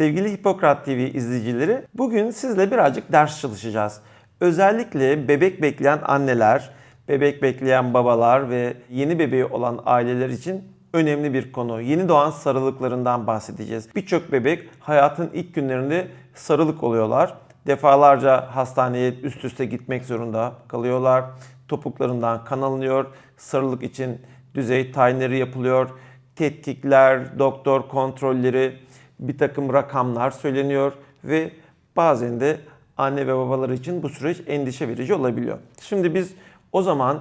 Sevgili Hipokrat TV izleyicileri, bugün sizle birazcık ders çalışacağız. Özellikle bebek bekleyen anneler, bebek bekleyen babalar ve yeni bebeği olan aileler için önemli bir konu. Yeni doğan sarılıklarından bahsedeceğiz. Birçok bebek hayatın ilk günlerinde sarılık oluyorlar. Defalarca hastaneye üst üste gitmek zorunda kalıyorlar. Topuklarından kan alınıyor. Sarılık için düzey tayinleri yapılıyor. Tetkikler, doktor kontrolleri, bir takım rakamlar söyleniyor ve bazen de anne ve babalar için bu süreç endişe verici olabiliyor. Şimdi biz o zaman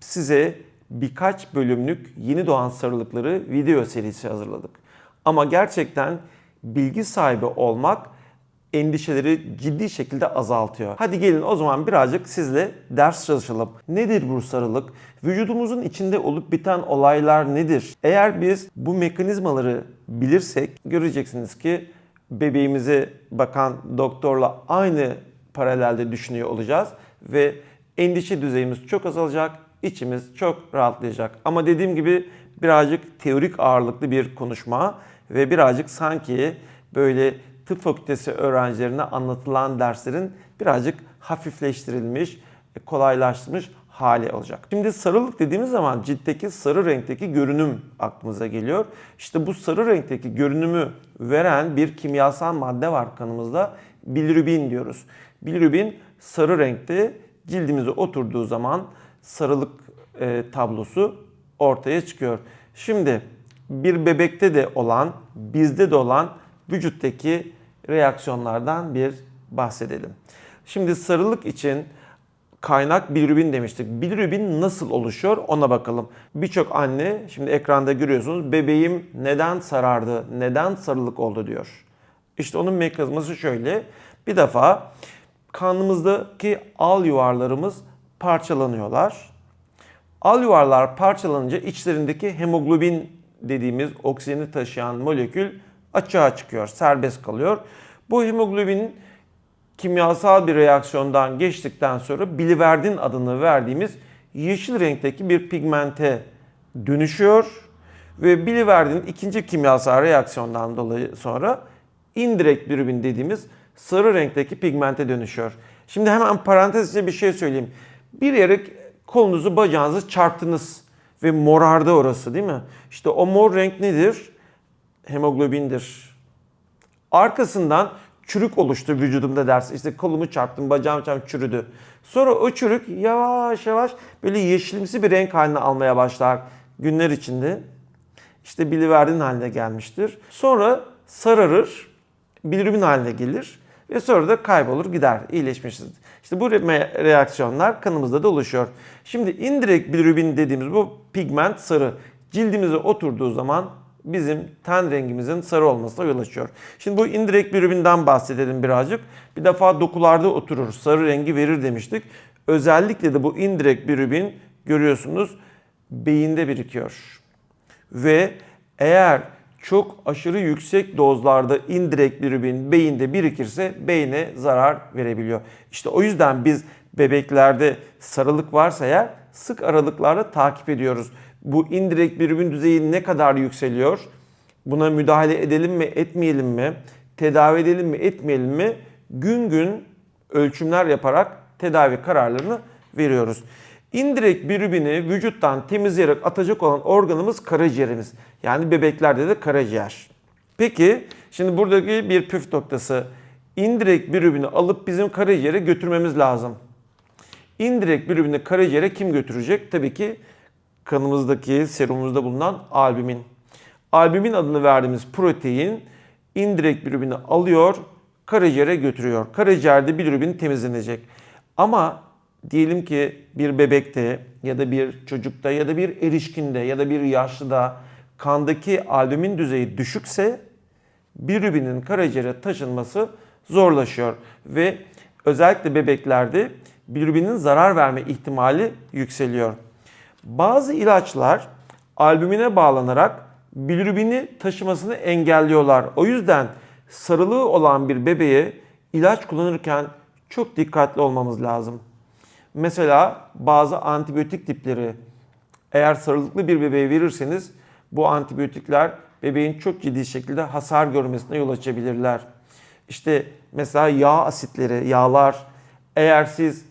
size birkaç bölümlük yeni doğan sarılıkları video serisi hazırladık. Ama gerçekten bilgi sahibi olmak endişeleri ciddi şekilde azaltıyor. Hadi gelin o zaman birazcık sizle ders çalışalım. Nedir bu sarılık? Vücudumuzun içinde olup biten olaylar nedir? Eğer biz bu mekanizmaları bilirsek göreceksiniz ki bebeğimize bakan doktorla aynı paralelde düşünüyor olacağız ve endişe düzeyimiz çok azalacak, içimiz çok rahatlayacak. Ama dediğim gibi birazcık teorik ağırlıklı bir konuşma ve birazcık sanki böyle tıp fakültesi öğrencilerine anlatılan derslerin birazcık hafifleştirilmiş, kolaylaştırılmış hali olacak. Şimdi sarılık dediğimiz zaman ciltteki sarı renkteki görünüm aklımıza geliyor. İşte bu sarı renkteki görünümü veren bir kimyasal madde var kanımızda. Bilirubin diyoruz. Bilirubin sarı renkte cildimize oturduğu zaman sarılık e, tablosu ortaya çıkıyor. Şimdi bir bebekte de olan, bizde de olan vücuttaki reaksiyonlardan bir bahsedelim. Şimdi sarılık için kaynak bilirubin demiştik. Bilirubin nasıl oluşuyor ona bakalım. Birçok anne şimdi ekranda görüyorsunuz bebeğim neden sarardı, neden sarılık oldu diyor. İşte onun mekanizması şöyle. Bir defa kanımızdaki al yuvarlarımız parçalanıyorlar. Al yuvarlar parçalanınca içlerindeki hemoglobin dediğimiz oksijeni taşıyan molekül açığa çıkıyor, serbest kalıyor. Bu hemoglobin kimyasal bir reaksiyondan geçtikten sonra biliverdin adını verdiğimiz yeşil renkteki bir pigmente dönüşüyor ve biliverdin ikinci kimyasal reaksiyondan dolayı sonra indirekt bilirubin dediğimiz sarı renkteki pigmente dönüşüyor. Şimdi hemen parantez içinde bir şey söyleyeyim. Bir yere kolunuzu bacağınızı çarptınız ve morardı orası değil mi? İşte o mor renk nedir? Hemoglobindir. Arkasından çürük oluştu vücudumda dersin. İşte kolumu çarptım, bacağım çarptım, çürüdü. Sonra o çürük yavaş yavaş böyle yeşilimsi bir renk haline almaya başlar günler içinde. İşte biliverdin haline gelmiştir. Sonra sararır, bilirubin haline gelir ve sonra da kaybolur gider, iyileşmiştir. İşte bu re- reaksiyonlar kanımızda da oluşuyor. Şimdi indirekt bilirubin dediğimiz bu pigment sarı cildimize oturduğu zaman bizim ten rengimizin sarı olmasına yol açıyor. Şimdi bu indirekt bilirubinden bahsedelim birazcık. Bir defa dokularda oturur, sarı rengi verir demiştik. Özellikle de bu indirekt bilirubin görüyorsunuz beyinde birikiyor. Ve eğer çok aşırı yüksek dozlarda indirekt bilirubin beyinde birikirse beyne zarar verebiliyor. İşte o yüzden biz bebeklerde sarılık varsa eğer sık aralıklarla takip ediyoruz. Bu indirekt bilirubin düzeyi ne kadar yükseliyor? Buna müdahale edelim mi, etmeyelim mi? Tedavi edelim mi, etmeyelim mi? Gün gün ölçümler yaparak tedavi kararlarını veriyoruz. İndirekt bilirubini vücuttan temizleyerek atacak olan organımız karaciğerimiz. Yani bebeklerde de karaciğer. Peki şimdi buradaki bir püf noktası. İndirekt bilirubini alıp bizim karaciğere götürmemiz lazım. İndirekt bilirubini karaciğere kim götürecek? Tabii ki kanımızdaki serumumuzda bulunan albümin. Albümin adını verdiğimiz protein indirekt bilirubini alıyor, karaciğere götürüyor. Karaciğerde bilirubin temizlenecek. Ama diyelim ki bir bebekte ya da bir çocukta ya da bir erişkinde ya da bir yaşlıda kandaki albümin düzeyi düşükse bilirubinin karaciğere taşınması zorlaşıyor ve özellikle bebeklerde bilirubinin zarar verme ihtimali yükseliyor. Bazı ilaçlar albümine bağlanarak bilirubini taşımasını engelliyorlar. O yüzden sarılığı olan bir bebeğe ilaç kullanırken çok dikkatli olmamız lazım. Mesela bazı antibiyotik tipleri eğer sarılıklı bir bebeğe verirseniz bu antibiyotikler bebeğin çok ciddi şekilde hasar görmesine yol açabilirler. İşte mesela yağ asitleri, yağlar eğer siz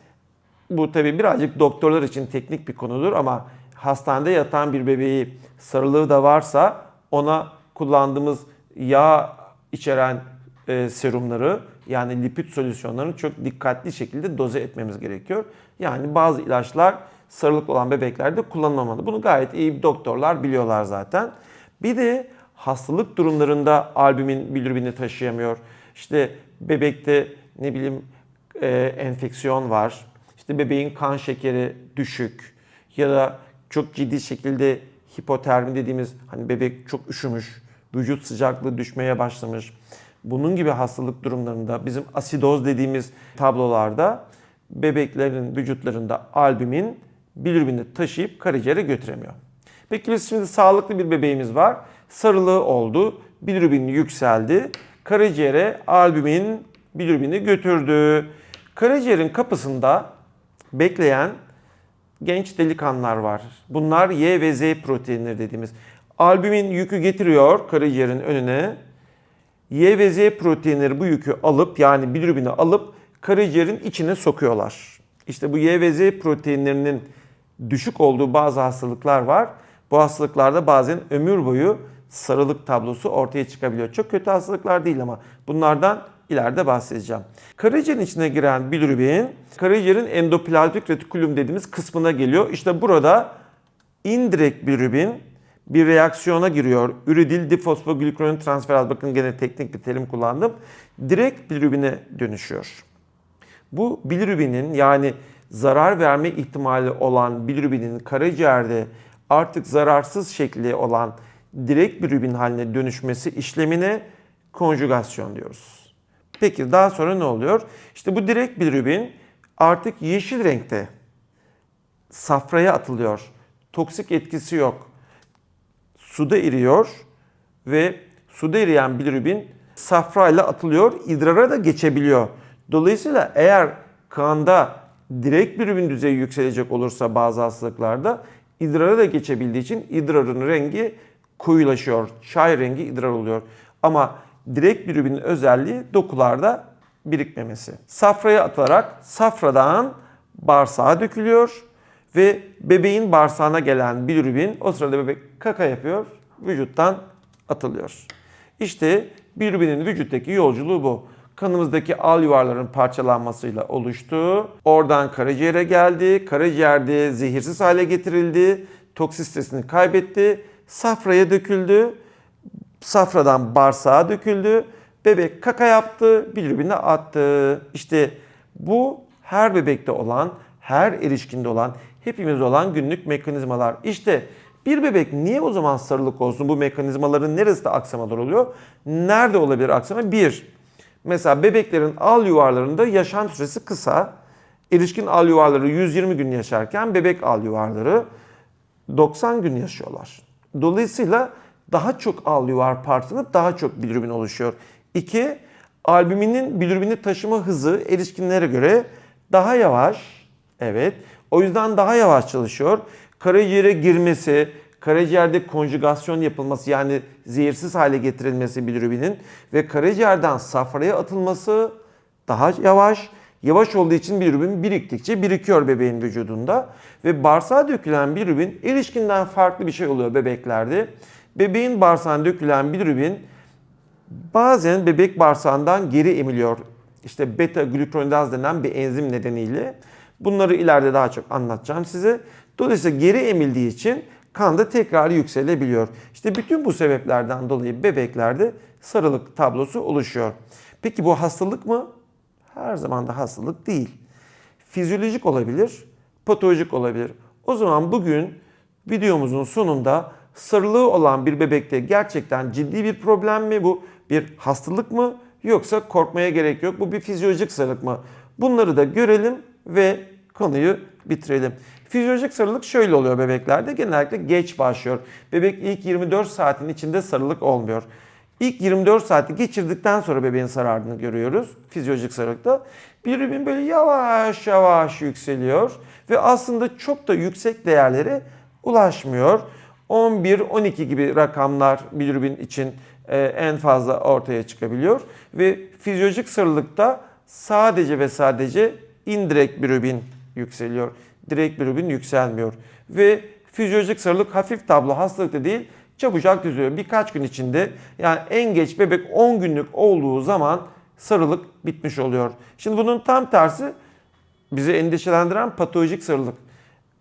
bu tabii birazcık doktorlar için teknik bir konudur ama hastanede yatan bir bebeği sarılığı da varsa ona kullandığımız yağ içeren e, serumları yani lipid solüsyonlarını çok dikkatli şekilde doze etmemiz gerekiyor. Yani bazı ilaçlar sarılık olan bebeklerde kullanılmamalı. Bunu gayet iyi doktorlar biliyorlar zaten. Bir de hastalık durumlarında albümin bilirubini taşıyamıyor. İşte bebekte ne bileyim e, enfeksiyon var. İşte bebeğin kan şekeri düşük ya da çok ciddi şekilde hipotermi dediğimiz hani bebek çok üşümüş, vücut sıcaklığı düşmeye başlamış. Bunun gibi hastalık durumlarında bizim asidoz dediğimiz tablolarda bebeklerin vücutlarında albümin bilirubini taşıyıp karaciğere götüremiyor. Peki biz şimdi sağlıklı bir bebeğimiz var. Sarılığı oldu, bilirubin yükseldi. Karaciğere albümin bilirubini götürdü. Karaciğerin kapısında bekleyen genç delikanlılar var. Bunlar Y ve Z proteinleri dediğimiz. Albümin yükü getiriyor karaciğerin önüne. Y ve Z proteinleri bu yükü alıp yani bilirubini alıp karaciğerin içine sokuyorlar. İşte bu Y ve Z proteinlerinin düşük olduğu bazı hastalıklar var. Bu hastalıklarda bazen ömür boyu sarılık tablosu ortaya çıkabiliyor. Çok kötü hastalıklar değil ama bunlardan ileride bahsedeceğim. Karaciğerin içine giren bilirubin karaciğerin endoplazmik retikulum dediğimiz kısmına geliyor. İşte burada indirekt bilirubin bir reaksiyona giriyor. Üridil difosfoglukoron transferaz. Bakın gene teknik bir terim kullandım. Direkt bilirubine dönüşüyor. Bu bilirubinin yani zarar verme ihtimali olan bilirubinin karaciğerde artık zararsız şekli olan direkt bilirubin haline dönüşmesi işlemine konjugasyon diyoruz. Peki daha sonra ne oluyor? İşte bu direkt bilirubin artık yeşil renkte safraya atılıyor. Toksik etkisi yok. Suda eriyor ve suda eriyen bilirubin safrayla atılıyor, idrara da geçebiliyor. Dolayısıyla eğer kanda direkt bilirubin düzeyi yükselecek olursa bazı hastalıklarda idrara da geçebildiği için idrarın rengi koyulaşıyor. Çay rengi idrar oluyor. Ama direkt bilirubinin özelliği dokularda birikmemesi. Safraya atılarak safradan bağırsağa dökülüyor ve bebeğin bağırsağına gelen bilirubin o sırada bebek kaka yapıyor, vücuttan atılıyor. İşte bilirubinin vücuttaki yolculuğu bu. Kanımızdaki al yuvarların parçalanmasıyla oluştu. Oradan karaciğere geldi. Karaciğerde zehirsiz hale getirildi. Toksisitesini kaybetti. Safraya döküldü. Safradan bağırsağa döküldü. Bebek kaka yaptı, bilirubini attı. İşte bu her bebekte olan, her erişkinde olan, hepimiz olan günlük mekanizmalar. İşte bir bebek niye o zaman sarılık olsun? Bu mekanizmaların neresinde aksamalar oluyor? Nerede olabilir aksama? Bir, mesela bebeklerin al yuvarlarında yaşam süresi kısa. Erişkin al yuvarları 120 gün yaşarken bebek al yuvarları 90 gün yaşıyorlar. Dolayısıyla daha çok al yuvar parçalanıp daha çok bilirubin oluşuyor. İki, albüminin bilirubini taşıma hızı erişkinlere göre daha yavaş. Evet. O yüzden daha yavaş çalışıyor. Karaciğere girmesi, karaciğerde konjugasyon yapılması yani zehirsiz hale getirilmesi bilirubinin ve karaciğerden safraya atılması daha yavaş. Yavaş olduğu için bilirubin biriktikçe birikiyor bebeğin vücudunda ve bağırsağa dökülen bilirubin erişkinden farklı bir şey oluyor bebeklerde. Bebeğin bağırsağına dökülen bilirubin bazen bebek bağırsağından geri emiliyor. İşte beta glukuronidaz denen bir enzim nedeniyle. Bunları ileride daha çok anlatacağım size. Dolayısıyla geri emildiği için kanda tekrar yükselebiliyor. İşte bütün bu sebeplerden dolayı bebeklerde sarılık tablosu oluşuyor. Peki bu hastalık mı? Her zaman da hastalık değil. Fizyolojik olabilir, patolojik olabilir. O zaman bugün videomuzun sonunda sarılığı olan bir bebekte gerçekten ciddi bir problem mi bu? Bir hastalık mı? Yoksa korkmaya gerek yok. Bu bir fizyolojik sarılık mı? Bunları da görelim ve konuyu bitirelim. Fizyolojik sarılık şöyle oluyor bebeklerde. Genellikle geç başlıyor. Bebek ilk 24 saatin içinde sarılık olmuyor. İlk 24 saati geçirdikten sonra bebeğin sarardığını görüyoruz fizyolojik sarılıkta. Bilirubin böyle yavaş yavaş yükseliyor ve aslında çok da yüksek değerlere ulaşmıyor. 11-12 gibi rakamlar bilirubin için e, en fazla ortaya çıkabiliyor. Ve fizyolojik sarılıkta sadece ve sadece indirekt bilirubin yükseliyor. Direkt bilirubin yükselmiyor. Ve fizyolojik sarılık hafif tablo hastalıkta değil çabucak düzeliyor. Birkaç gün içinde yani en geç bebek 10 günlük olduğu zaman sarılık bitmiş oluyor. Şimdi bunun tam tersi bizi endişelendiren patolojik sarılık.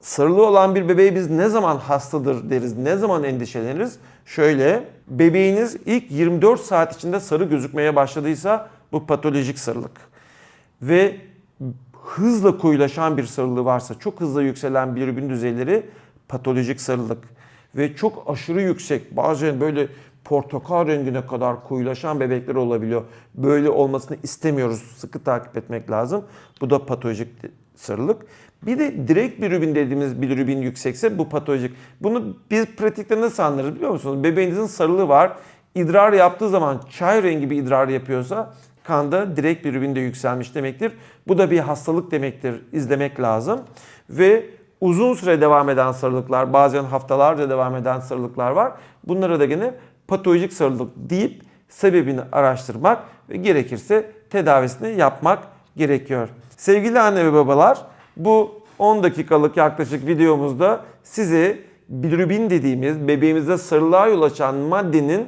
Sarılı olan bir bebeğe biz ne zaman hastadır deriz, ne zaman endişeleniriz? Şöyle, bebeğiniz ilk 24 saat içinde sarı gözükmeye başladıysa bu patolojik sarılık. Ve hızla koyulaşan bir sarılığı varsa, çok hızlı yükselen bilirubin düzeyleri patolojik sarılık. Ve çok aşırı yüksek, bazen böyle portakal rengine kadar koyulaşan bebekler olabiliyor. Böyle olmasını istemiyoruz. Sıkı takip etmek lazım. Bu da patolojik sarılık. Bir de direkt bilirubin dediğimiz bilirubin yüksekse bu patolojik. Bunu biz pratikte nasıl anlarız biliyor musunuz? Bebeğinizin sarılığı var. İdrar yaptığı zaman çay rengi bir idrar yapıyorsa kanda direkt bilirubin de yükselmiş demektir. Bu da bir hastalık demektir. İzlemek lazım. Ve uzun süre devam eden sarılıklar, bazen haftalarca devam eden sarılıklar var. Bunlara da gene patolojik sarılık deyip sebebini araştırmak ve gerekirse tedavisini yapmak gerekiyor. Sevgili anne ve babalar, bu 10 dakikalık yaklaşık videomuzda size bilirubin dediğimiz bebeğimizde sarılığa yol açan maddenin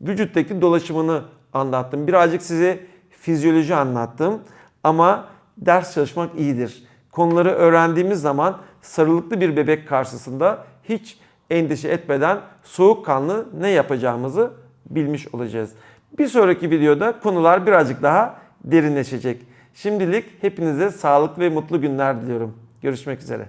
vücuttaki dolaşımını anlattım. Birazcık size fizyoloji anlattım ama ders çalışmak iyidir. Konuları öğrendiğimiz zaman sarılıklı bir bebek karşısında hiç endişe etmeden soğukkanlı ne yapacağımızı bilmiş olacağız. Bir sonraki videoda konular birazcık daha derinleşecek. Şimdilik hepinize sağlıklı ve mutlu günler diliyorum. Görüşmek üzere.